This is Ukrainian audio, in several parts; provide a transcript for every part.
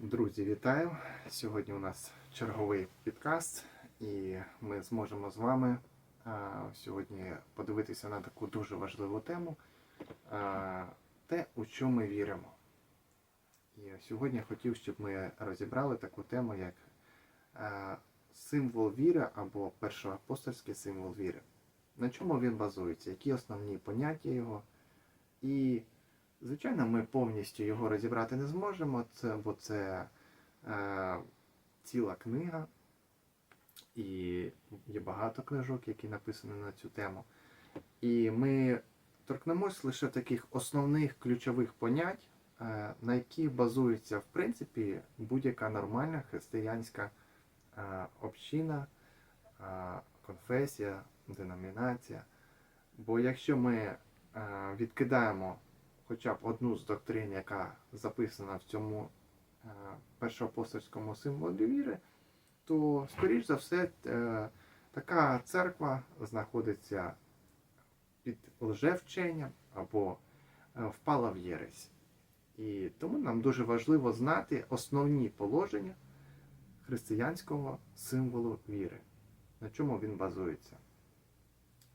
Друзі, вітаю! Сьогодні у нас черговий підкаст, і ми зможемо з вами а, сьогодні подивитися на таку дуже важливу тему а, те, у що ми віримо. І сьогодні я хотів, щоб ми розібрали таку тему, як а, символ віри або першоапостольський символ віри. На чому він базується, які основні поняття його. І Звичайно, ми повністю його розібрати не зможемо, це, бо це е, ціла книга, і є багато книжок, які написані на цю тему. І ми торкнемось лише таких основних ключових понять, е, на яких базується, в принципі, будь-яка нормальна християнська е, община, е, конфесія, деномінація. Бо якщо ми е, відкидаємо хоча б одну з доктрин, яка записана в цьому е, першоапостольському символі віри, то, скоріш за все, е, така церква знаходиться під лжевченням або е, впала в єресь. І тому нам дуже важливо знати основні положення християнського символу віри, на чому він базується.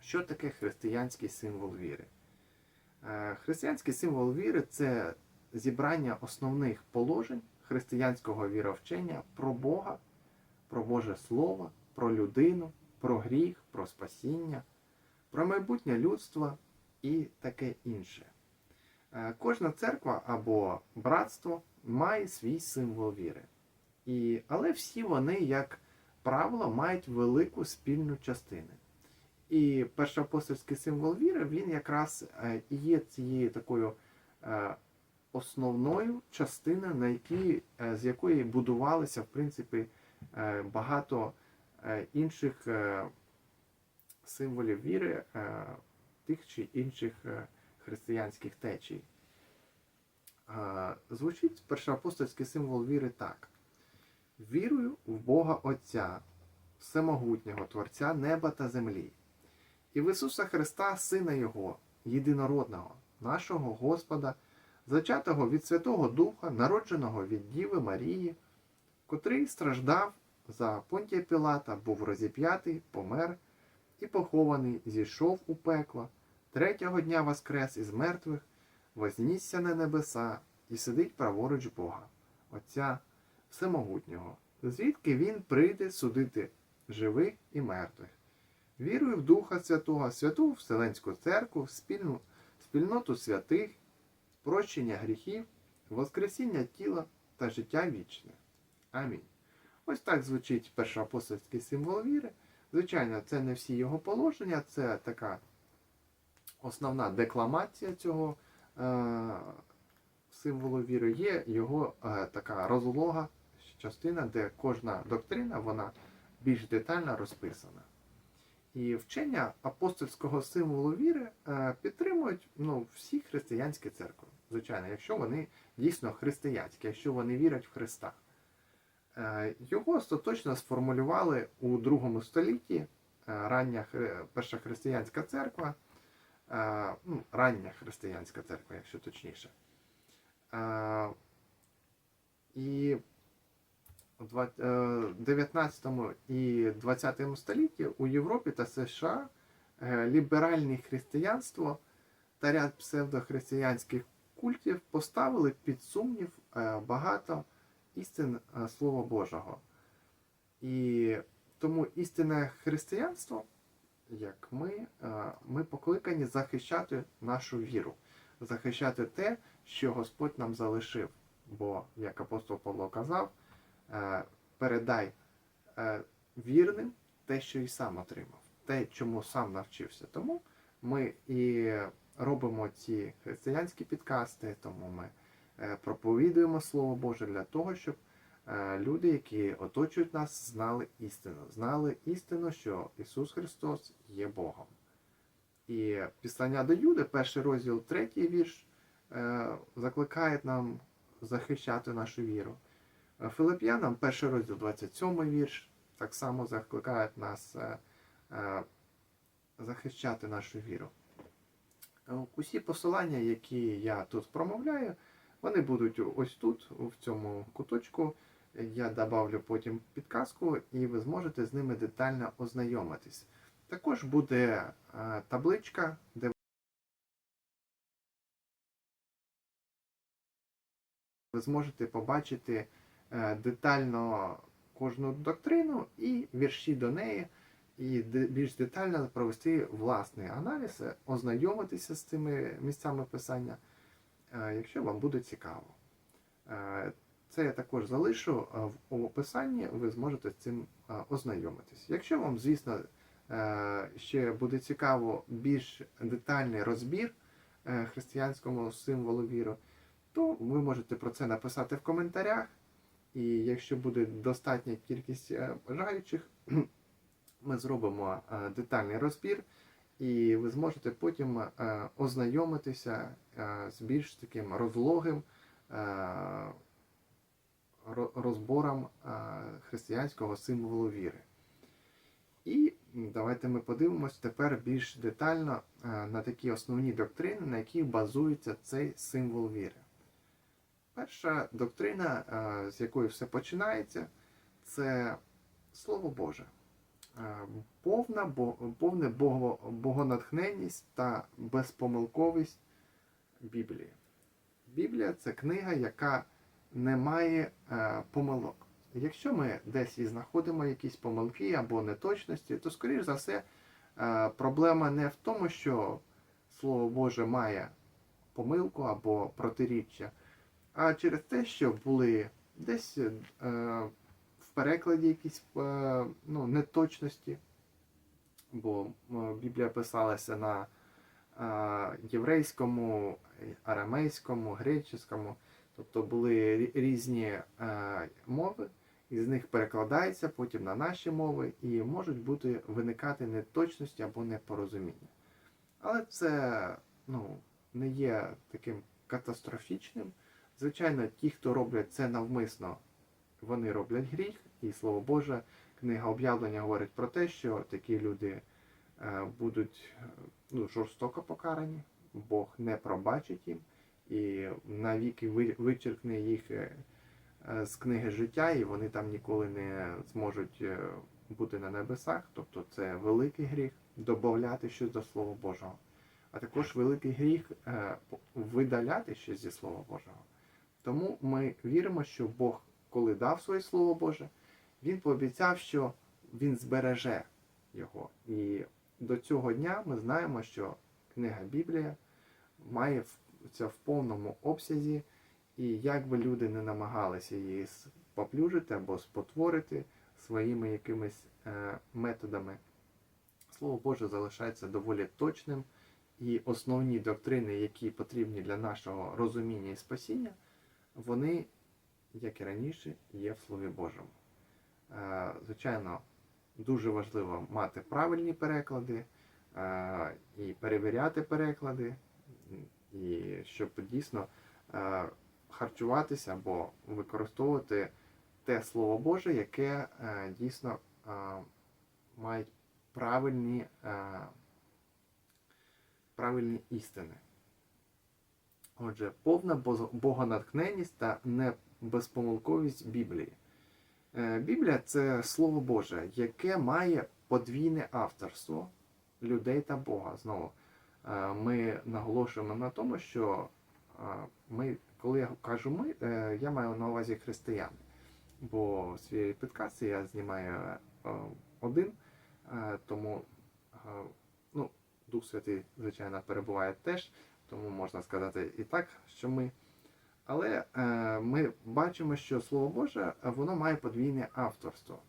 Що таке християнський символ віри? Е, Християнський символ віри це зібрання основних положень християнського віровчення про Бога, про Боже Слово, про людину, про гріх, про спасіння, про майбутнє людство і таке інше. Е, Кожна церква або братство має свій символ віри. І, але всі вони, як правило, мають велику спільну частину. І першоапостольський символ віри, він якраз е, є цією такою е, основною частиною, на якій, е, з якої будувалися, в принципі, багато інших символів віри, тих чи інших християнських течій. Звучить першоапостольський символ віри так. Вірую в Бога Отця, Всемогутнього Творця неба та землі і в Ісуса Христа, Сина Його, єдинородного, нашого Господа, зачатого від Святого Духа, народженого від Діви Марії, котрий страждав за Понтія Пілата, був розіп'ятий, помер і похований, зійшов у пекло, третього дня воскрес із мертвих, вознісся на небеса і сидить праворуч Бога, Отця Всемогутнього, звідки Він прийде судити живих і мертвих. Вірую в Духа Святого, Святу Вселенську Церкву, спільну, спільноту святих, прощення гріхів, Воскресіння тіла та життя вічне. Амінь. Ось так звучить першоапостольський символ віри. Звичайно, це не всі його положення, це така основна декламація цього е, символу віри. Є його е, така розлога частина, де кожна доктрина вона більш детально розписана. І вчення апостольського символу віри е, підтримують ну, всі християнські церкви. Звичайно, якщо вони дійсно християнські, якщо вони вірять в Христа. Е, його остаточно сформулювали у другому столітті е, рання перша християнська церква, ну, рання християнська церква, якщо точніше. І е, 19 і 20 столітті у Європі та США е, ліберальне християнство та ряд псевдохристиянських культів поставили під сумнів е, багато істин е, Слова Божого. І тому істинне християнство, як ми, е, ми покликані захищати нашу віру, захищати те, що Господь нам залишив. Бо, як апостол Павло казав, е, передай е, вірним те, що і сам отримав, те, чому сам навчився. Тому ми і робимо ці християнські підкасти, тому ми е, проповідуємо Слово Боже для того, щоб е, люди, які оточують нас, знали істину, знали істину, що Ісус Христос є Богом. І післання до Юди, перший розділ, третій вірш, е, закликає нам захищати нашу віру. Филип'янам, перший розділ, 27 вірш, так само закликають нас е, е, захищати нашу віру. Е, Усі посилання, які я тут промовляю, Вони будуть ось тут, в цьому куточку. Я добавлю потім підказку, і ви зможете з ними детально ознайомитись. Також буде табличка, де ви зможете побачити детально кожну доктрину і вірші до неї, і більш детально провести власний аналіз, е, ознайомитися з цими місцями писання, е, якщо вам буде цікаво. Е, Це я також залишу е, в описанні, ви зможете з цим е, ознайомитись. Якщо вам, звісно, е, ще буде цікаво більш детальний розбір е, християнському символу віри, то ви можете про це написати в коментарях. І якщо буде достатня кількість е, бажаючих, ми зробимо е, детальний розбір, і ви зможете потім е, ознайомитися з більш таким розлогим розбором християнського символу віри. І давайте ми подивимось тепер більш детально на такі основні доктрини, на яких базується цей символ віри. Перша доктрина, е, з якої все починається, це Слово Боже. Е, Повна, повне богонатхненність та безпомилковість Біблії. Біблія це книга, яка не має е, помилок. Якщо ми десь і знаходимо якісь помилки або неточності, то, скоріш за все, проблема не в тому, що Слово Боже має помилку або протиріччя, а через те, що були десь е, в перекладі якісь е, ну, неточності, бо е, Біблія писалася на е, єврейському, арамейському, греческому, тобто були різні е, мови, і з них перекладається потім на наші мови, і можуть бути виникати неточності або непорозуміння. Але це ну, не є таким катастрофічним. Звичайно, ті, хто роблять це навмисно, вони роблять гріх, і слово Боже, книга об'явлення говорить про те, що такі люди е, будуть е, ну, жорстоко покарані, Бог не пробачить їм і навіки ви- вичеркне їх е, з книги життя, і вони там ніколи не зможуть бути на небесах. Тобто це великий гріх додати щось до Слова Божого. А також великий гріх видаляти щось зі Слова Божого. Тому ми віримо, що Бог, коли дав своє Слово Боже, Він пообіцяв, що Він збереже його. І до цього дня ми знаємо, що книга Біблія має це в повному обсязі, і як би люди не намагалися її с- поплюжити або спотворити своїми якимись е, методами, Слово Боже залишається доволі точним, і основні доктрини, які потрібні для нашого розуміння і спасіння, вони, як і раніше, є в Слові Божому. Е, Звичайно, дуже важливо мати правильні переклади е, і перевіряти переклади, і щоб дійсно е, харчуватися або використовувати те Слово Боже, яке дійсно має правильні, правильні істини. Отже, повна богонатхненність та небезпомилковість Біблії. Е, Біблія це Слово Боже, яке має подвійне авторство людей та Бога. Знову е, ми наголошуємо на тому, що е, ми, коли я кажу ми, я маю на увазі християн. Бо свої підкасти я знімаю один, тому ну, Дух Святий, звичайно, перебуває теж, тому можна сказати і так, що ми. Але е, ми бачимо, що Слово Боже воно має подвійне авторство.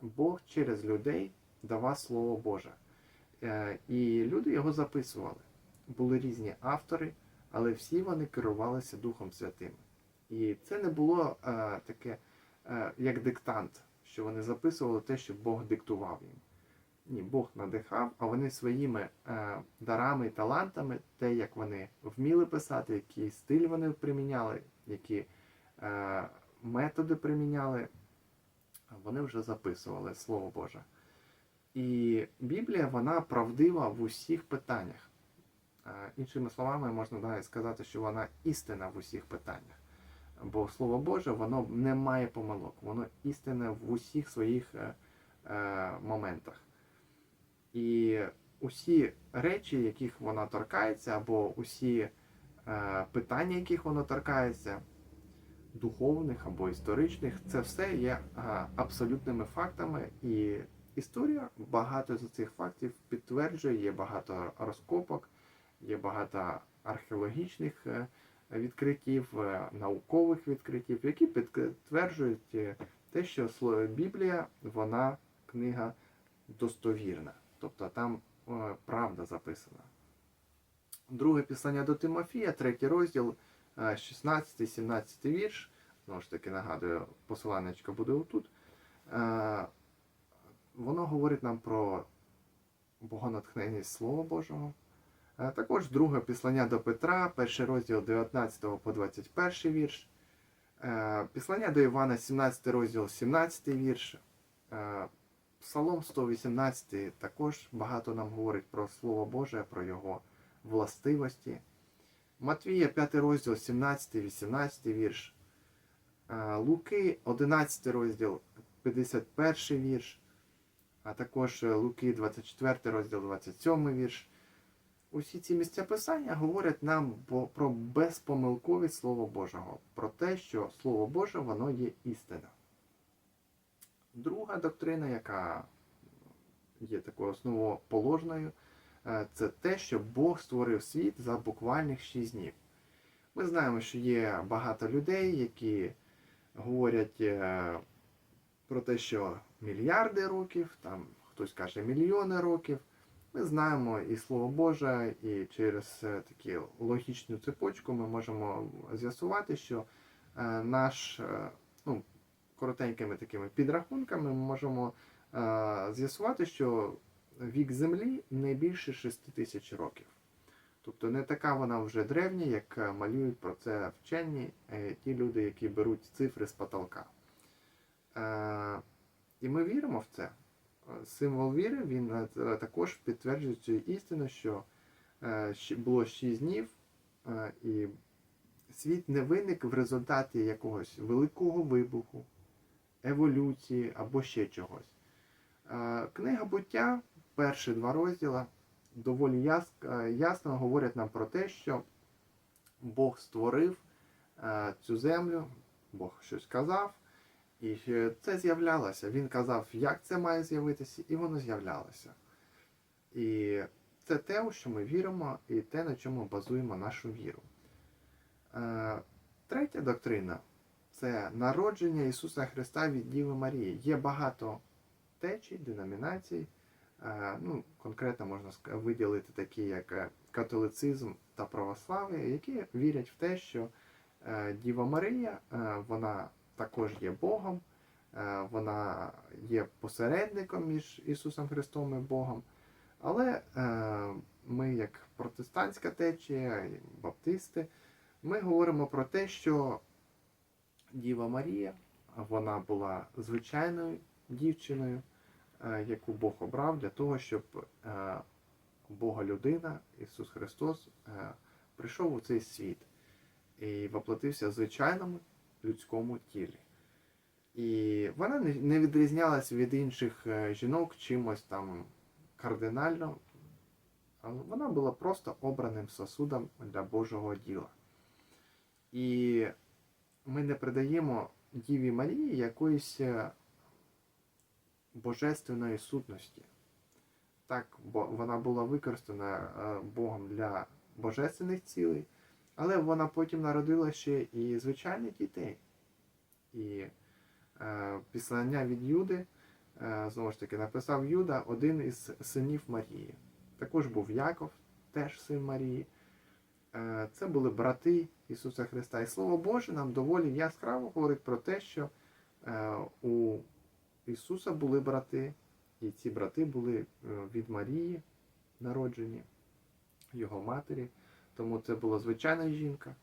Бог через людей давав Слово Боже. Е, і люди його записували. Були різні автори, але всі вони керувалися Духом Святим. І це не було е, таке, е, як диктант, що вони записували те, що Бог диктував їм. Ні, Бог надихав, а вони своїми е, дарами і талантами, те, як вони вміли писати, який стиль вони приміняли, які е, методи приміняли, вони вже записували Слово Боже. І Біблія вона правдива в усіх питаннях. Е, іншими словами, можна навіть сказати, що вона істина в усіх питаннях. Бо Слово Боже, воно не має помилок, воно істинне в усіх своїх е, е, моментах. І усі речі, яких воно торкається, або усі е, питання, яких воно торкається, духовних або історичних, це все є е, абсолютними фактами. І історія багато з цих фактів підтверджує, є багато розкопок, є багато археологічних е, відкриттів, е, наукових відкриттів, які підтверджують е, те, що Біблія, вона книга достовірна. Тобто там е, правда записана. Друге післання до Тимофія, третій розділ, 16-17 вірш. Знову ж таки, нагадую, посиланнячка буде отут. Е, Воно говорить нам про богонатхненість Слова Божого. Е, Також друге післання до Петра, перший розділ 19 по 21 вірш. Е, Післання до Івана, 17 розділ, 17 вірш. Псалом 118 також багато нам говорить про Слово Боже, про його властивості. Матвія, 5 розділ, 17-18 вірш. Е, Луки, 11 розділ, 51 вірш. А також е, Луки, 24 розділ, 27 вірш. Усі ці місця писання говорять нам про безпомилковість Слова Божого, про те, що Слово Боже воно є істина. Друга доктрина, яка є такою основоположною, е, це те, що Бог створив світ за буквальних 6 днів. Ми знаємо, що є багато людей, які говорять е, про те, що мільярди років, там хтось каже мільйони років. Ми знаємо і Слово Боже, і через е, таку логічну цепочку ми можемо з'ясувати, що наш, ну, коротенькими такими підрахунками ми можемо е, з'ясувати, що вік Землі не більше 6 тисяч років. Тобто не така вона вже древня, як е, малюють про це вчені, е, ті люди, які беруть цифри з потолка. І ми віримо в це. Символ віри він також підтверджує цю істину, що було 6 днів, і світ не виник в результаті якогось великого вибуху, еволюції або ще чогось. Е, Книга буття, перші два розділа, доволі е, ясно говорять нам про те, що Бог створив е, цю землю, Бог щось казав, і це з'являлося. Він казав, як це має з'явитися, і воно з'являлося. І це те, у що ми віримо, і те, на чому базуємо нашу віру. Третя доктрина це народження Ісуса Христа від Діви Марії. Є багато течій, деномінацій. Е, Ну, конкретно можна виділити такі, як е, католицизм та православ'я, які вірять в те, що е, Діва Марія, вона також є Богом, вона є посередником між Ісусом Христом і Богом. Але ми, як протестантська течія, баптисти, ми говоримо про те, що Діва Марія, вона була звичайною дівчиною, е, яку Бог обрав для того, щоб е, Бога людина, Ісус Христос, е, прийшов у цей світ і воплотився в звичайному людському тілі. І вона не- відрізнялась від інших жінок чимось там кардинально, вона була просто обраним сосудом для Божого діла. І ми не придаємо Діві Марії якоїсь е, божественної сутності. Так, бо вона була використана е, Богом для божественних цілей, але вона потім народила ще і звичайних дітей. І е, післання від Юди, е, знову ж таки, написав Юда один із синів Марії. Також був Яков, теж син Марії. Е, Це були брати Ісуса Христа. І Слово Боже нам доволі яскраво говорить про те, що е, у Ісуса були брати, і ці брати були е, від Марії народжені, його матері. Тому це була звичайна жінка.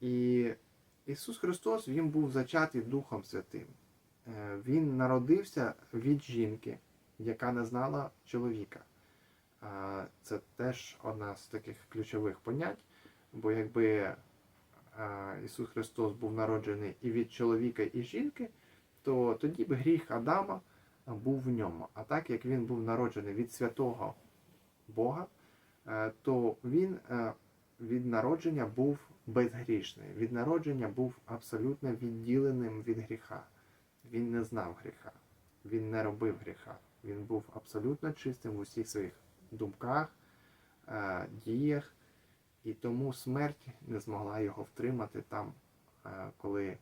І Ісус Христос Він був зачатий Духом Святим. Е, Він народився від жінки, яка не знала чоловіка. Це теж одна з таких ключових понять, бо якби Ісус Христос був народжений і від чоловіка, і жінки, то тоді б гріх Адама був в ньому. А так як він був народжений від святого Бога, е, то він е, від народження був безгрішний. Від народження був абсолютно відділеним від гріха. Він не знав гріха, він не робив гріха. Він був абсолютно чистим в усіх своїх думках, е, діях, і тому смерть не змогла його втримати там, е, коли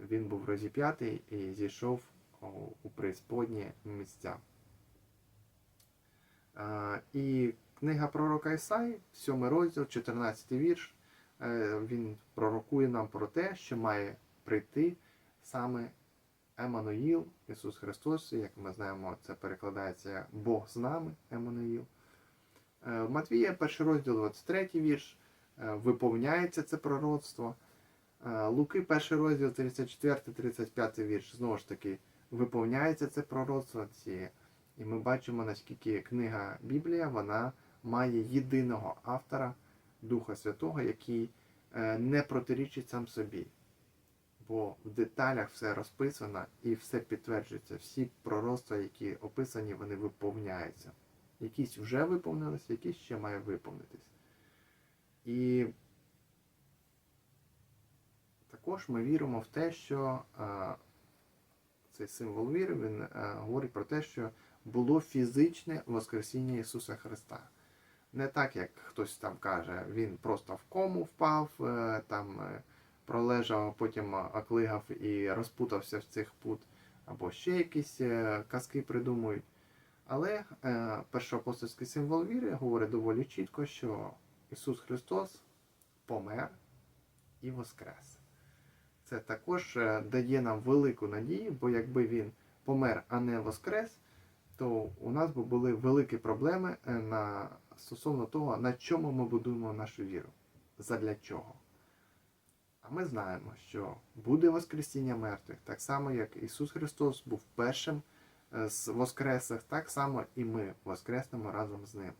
він був розіп'ятий і зійшов у- у місця. Е, І книга пророка Ісаї, 7 розділ, 14 вірш, е, він пророкує нам про те, що має прийти саме Еммануїл, Ісус Христос, як ми знаємо, це перекладається Бог з нами, Еммануїл. В Матвія, перший розділ, 23 вірш, виповняється це пророцтво. Е, Луки, перший розділ, 34-35 вірш, знову ж таки, виповняється це пророцтво. І ми бачимо, наскільки книга Біблія вона має єдиного автора Духа Святого, який е, не протирічить сам собі. Бо в деталях все розписано і все підтверджується. Всі пророцтва, які описані, вони виповняються. Якісь вже виповнилися, якісь ще має виповнитись. І також ми віримо в те, що е, цей символ віри він е, говорить про те, що було фізичне Воскресіння Ісуса Христа. Не так, як хтось там каже, він просто в кому впав, е, там пролежав, потім оклигав і розпутався в цих пут, або ще якісь казки придумують. Але першоапостольський символ віри говорить доволі чітко, що Ісус Христос помер і воскрес. Це також е, дає нам велику надію, бо якби він помер, а не воскрес, то у нас би були великі проблеми е, на, стосовно того, на чому ми будуємо нашу віру. Задля чого. А ми знаємо, що буде Воскресіння мертвих, так само, як Ісус Христос був першим е, з Воскреслих, так само і ми воскреснемо разом з Ним.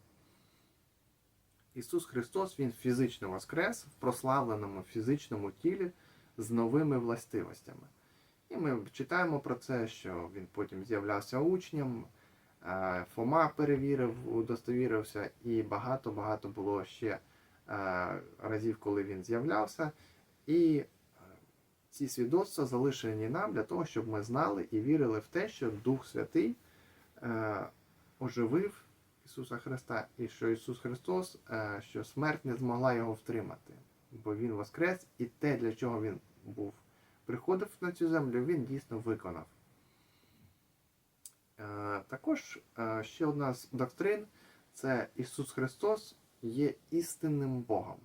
Ісус Христос Він фізично воскрес в прославленому фізичному тілі з новими властивостями. І ми читаємо про це, що Він потім з'являвся учням, е, Фома перевірив, удостовірився, і багато-багато було ще е, разів, коли він з'являвся. І е, ці свідоцтва залишені нам для того, щоб ми знали і вірили в те, що Дух Святий оживив Ісуса Христа, і що Ісус Христос, е, що смерть не змогла його втримати, бо Він воскрес, і те, для чого Він був, приходив на цю землю, Він дійсно виконав. Е, також е, ще одна з доктрин це Ісус Христос є істинним Богом.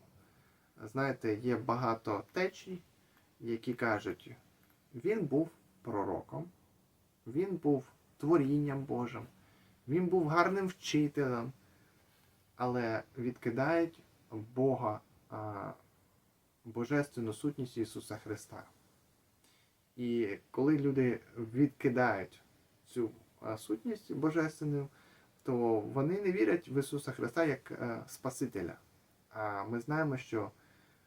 Знаєте, є багато течій, які кажуть, Він був пророком, Він був творінням Божим, Він був гарним вчителем, але відкидають Бога, а, Божественну сутність Ісуса Христа. І коли люди відкидають цю сутність Божественну, то вони не вірять в Ісуса Христа як е, Спасителя. А ми знаємо, що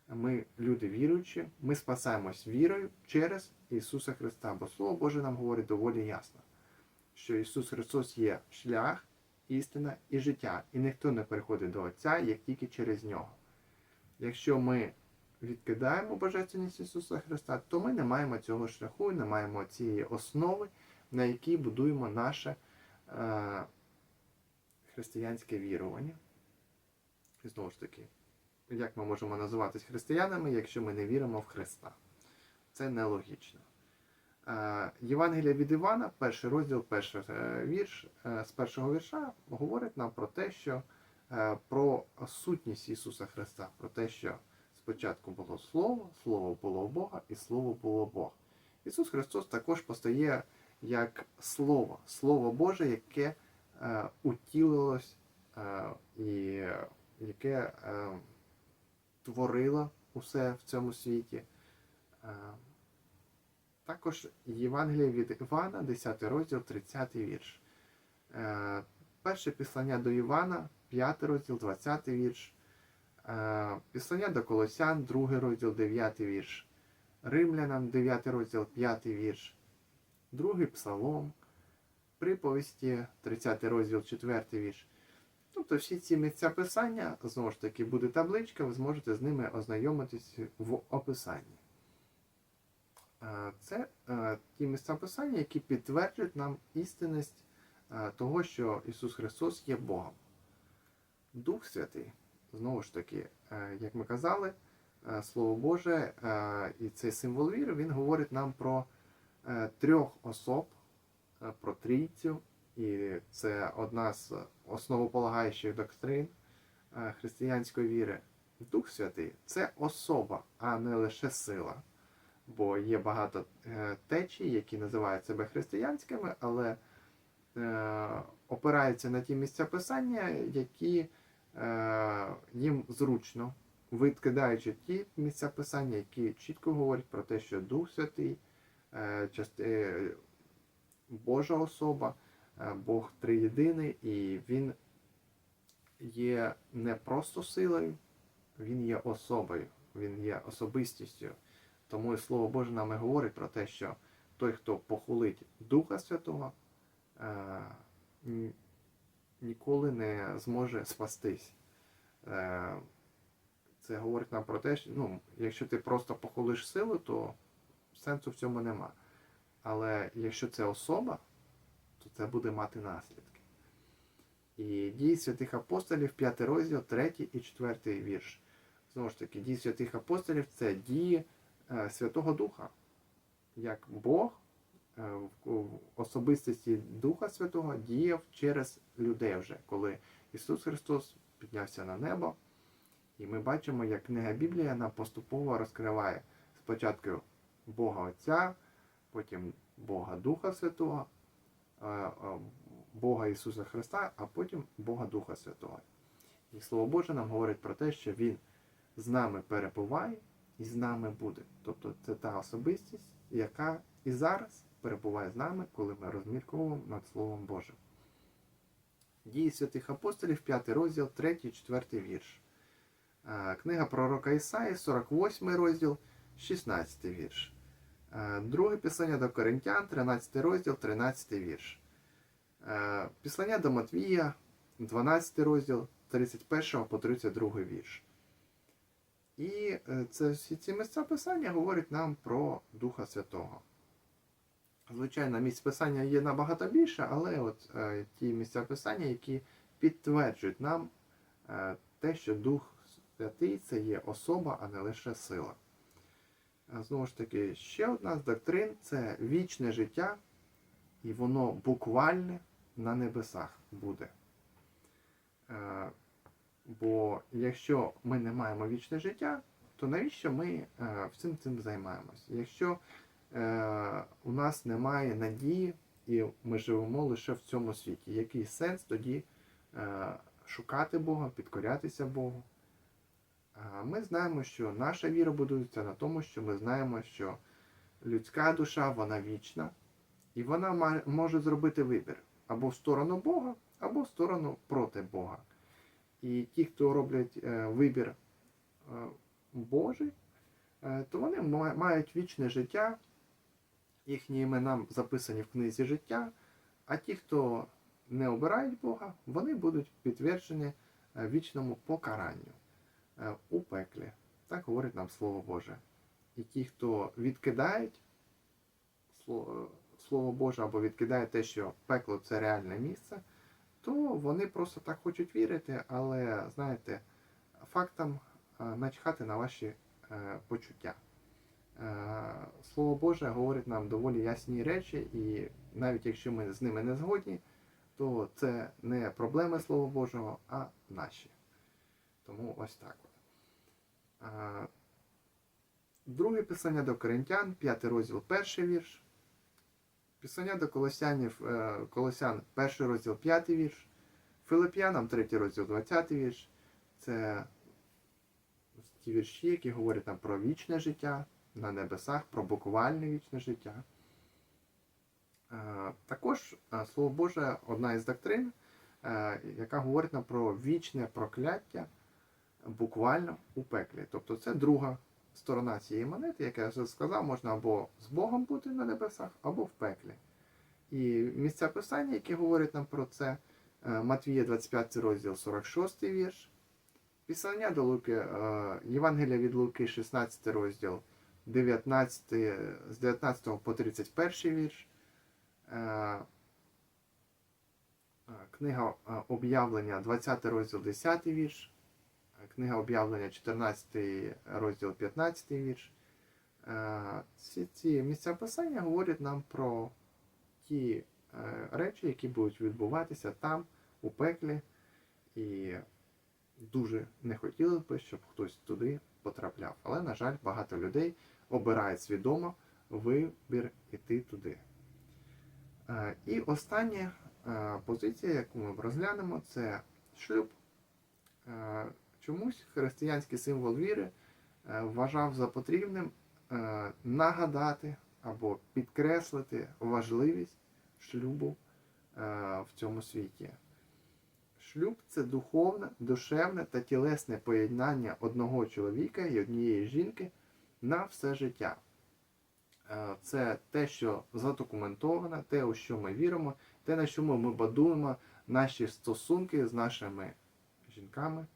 ми люди віруючі, ми спасаємось вірою через Ісуса Христа. Бо Слово Боже нам говорить доволі ясно, що Ісус Христос є шлях, істина і життя, і ніхто не приходить до Отця, як тільки через Нього. Якщо ми відкидаємо Божественність Ісуса Христа, то ми не маємо цього шляху, не маємо цієї основи, на якій будуємо наше е, християнське вірування. І знову ж таки, як ми можемо називатись християнами, якщо ми не віримо в Христа? Це нелогічно. Е, Євангелія від Івана, перший розділ, перший е, вірш, е, з першого вірша говорить нам про те, що про сутність Ісуса Христа, про те, що спочатку було Слово, Слово було Бога, і Слово було Бог. Ісус Христос також постає як Слово, Слово Боже, яке утілилось і яке творило усе в цьому світі. Також Євангеліє від Івана, 10 розділ, 30 вірш. Е, перше післання до Івана, 5 розділ, 20 вірш. Е, Післання до Колосян, 2 розділ, 9 вірш. Римлянам, 9 розділ, 5 вірш. Другий псалом, приповісті, 30 розділ, 4 вірш. Тобто всі ці місця писання, знову ж таки, буде табличка, ви зможете з ними ознайомитись в описанні. Е, Це е, ті місця писання, які підтверджують нам істинність е, того, що Ісус Христос є Богом. Дух Святий, знову ж таки, як ми казали, Слово Боже і цей символ віри, він говорить нам про трьох особ, про трійцю, і це одна з основополагаючих доктрин християнської віри. Дух Святий це особа, а не лише сила. Бо є багато е, течій, які називають себе християнськими, але е, опираються на ті місця писання, які е, їм зручно, відкидаючи ті місця писання, які чітко говорять про те, що Дух Святий, Божа особа, Бог триєдиний, і Він є не просто силою, Він є особою, Він є особистістю. Тому і Слово Боже нам і говорить про те, що той, хто похулить Духа Святого, е, ніколи не зможе спастись. Е, Це говорить нам про те, що ну, якщо ти просто похулиш силу, то сенсу в цьому нема. Але якщо це особа, то це буде мати наслідки. І дії святих апостолів, 5 розділ, 3 і 4 вірш. Знову ж таки, дії святих апостолів це дії Святого Духа. Як Бог е, в- особистості Духа Святого діяв через людей вже, коли Ісус Христос піднявся на небо. І ми бачимо, як книга Біблія нам поступово розкриває спочатку Бога Отця, потім Бога Духа Святого, е, е, Бога Ісуса Христа, а потім Бога Духа Святого. І Слово Боже нам говорить про те, що Він з нами перебуває і з нами буде. Тобто це та особистість, яка і зараз перебуває з нами, коли ми розмірковуємо над Словом Божим. Дії святих апостолів, 5 розділ, 3, 4 вірш. Е, Книга пророка Ісаї, 48 розділ, 16 вірш. Е, Друге писання до Коринтян, 13 розділ, 13 вірш. Е, до Матвія, 12 розділ, 31 по 32 вірш. І е, це всі ці місця писання говорять нам про Духа Святого. Звичайно, місць писання є набагато більше, але от е, ті місця писання, які підтверджують нам е, те, що Дух Святий це є особа, а не лише сила. Знову ж таки, ще одна з доктрин це вічне життя, і воно буквальне на небесах буде. Е, Бо якщо ми не маємо вічне життя, то навіщо ми е, всім цим займаємось? Якщо е, у нас немає надії і ми живемо лише в цьому світі, який сенс тоді е, шукати Бога, підкорятися Богу? Ми знаємо, що наша віра будується на тому, що ми знаємо, що людська душа вона вічна, і вона може зробити вибір або в сторону Бога, або в сторону проти Бога. І ті, хто роблять е, вибір е, Божий, е, то вони мають вічне життя, їхні імена записані в книзі життя, а ті, хто не обирають Бога, вони будуть підтверджені вічному покаранню у пеклі. Так говорить нам Слово Боже. І ті, хто відкидають Слово, Боже або відкидають те, що пекло це реальне місце, то вони просто так хочуть вірити, але знаєте, фактам е, начхати на ваші е, почуття. Е, Слово Боже говорить нам доволі ясні речі, і навіть якщо ми з ними не згодні, то це не проблеми Слова Божого, а наші. Тому ось так Друге писання до Коринтян, 5 розділ, перший вірш. Писання до Колосянів, е, Колосян, перший розділ, п'ятий вірш. Филип'янам, третій розділ, 20 вірш. Це ті вірші, які говорять нам про вічне життя на небесах, про буквальне вічне життя. Е, Також е, Слово Боже одна із доктрин, яка говорить нам про вічне прокляття буквально у пеклі. Тобто це друга сторона цієї монети, як я вже сказав, можна або з Богом бути на небесах, або в пеклі. І місця писання, які говорять нам про це, е, Матвія 25 розділ 46 вірш. Писання до Луки, е, Євангелія від Луки, 16 розділ, 19, з 19 по 31 вірш. Е, Книга об'явлення, 20 розділ, 10 вірш. Книга об'явлення, 14 розділ, 15 вірш. Е, Ці, ці місця писання говорять нам про ті е, речі, які будуть відбуватися там, у пеклі. І дуже не хотілося б, щоб хтось туди потрапляв. Але, на жаль, багато людей обирають свідомо вибір іти туди. Е, І остання позиція, яку ми розглянемо, це шлюб. Чомусь християнський символ віри е, вважав за потрібним е, нагадати або підкреслити важливість шлюбу е, в цьому світі. Шлюб це духовне, душевне та тілесне поєднання одного чоловіка і однієї жінки на все життя. Це те, що задокументовано, те, у що ми віримо, те, на чому ми будуємо наші стосунки з нашими жінками,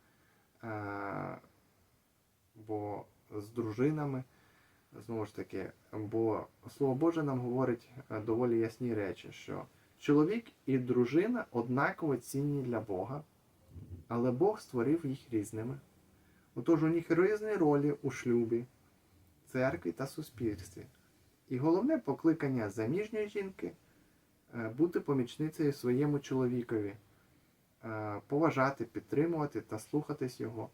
бо з дружинами. Знову ж таки, бо Слово Боже нам говорить е, доволі ясні речі, що чоловік і дружина однаково цінні для Бога, але Бог створив їх різними. Отож у них різні ролі у шлюбі, церкві та суспільстві. І головне покликання заміжньої жінки е, бути помічницею своєму чоловікові, е, поважати, підтримувати та слухатись його.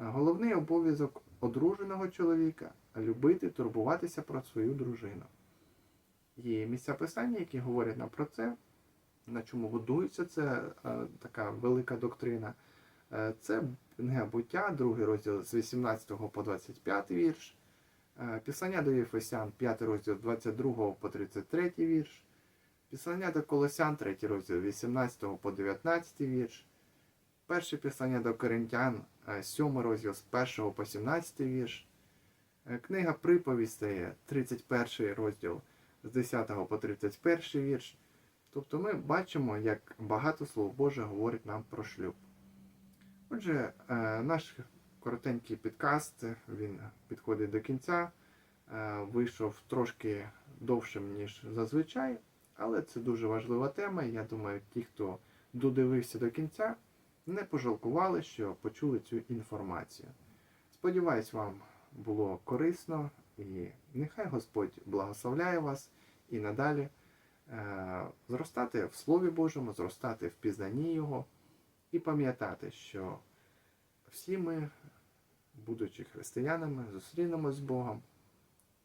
Е, Головний обов'язок одруженого чоловіка любити, турбуватися про свою дружину. І місця писання, які говорять нам про це, на чому будується це е, така велика доктрина, е, це книга буття, другий розділ з 18 по 25 вірш, е, Писання до Єфесян, 5 розділ з 22 по 33 вірш, Писання до Колосян, 3 розділ 18 по 19 вірш, Перше писання до Коринтян, 7 розділ з 1 по 17 вірш, Е, Книга приповістей, 31 розділ з 10 по 31 вірш. Тобто ми бачимо, як багато Слово Боже говорить нам про шлюб. Отже, е, наш коротенький підкаст він підходить до кінця. Е, Вийшов трошки довшим, ніж зазвичай, але це дуже важлива тема. Я думаю, ті, хто додивився до кінця, не пожалкували, що почули цю інформацію. Сподіваюсь, вам було корисно і нехай Господь благословляє вас і надалі е, зростати в Слові Божому, зростати в пізнанні Його і пам'ятати, що всі ми, будучи християнами, зустрінемось з Богом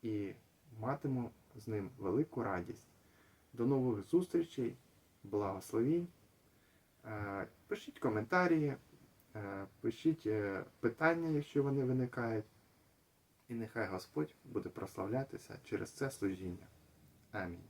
і матимемо з ним велику радість. До нових зустрічей, благословінь. Е, Пишіть коментарі, е, пишіть е, питання, якщо вони виникають. І нехай Господь буде прославлятися через це служіння. Амінь.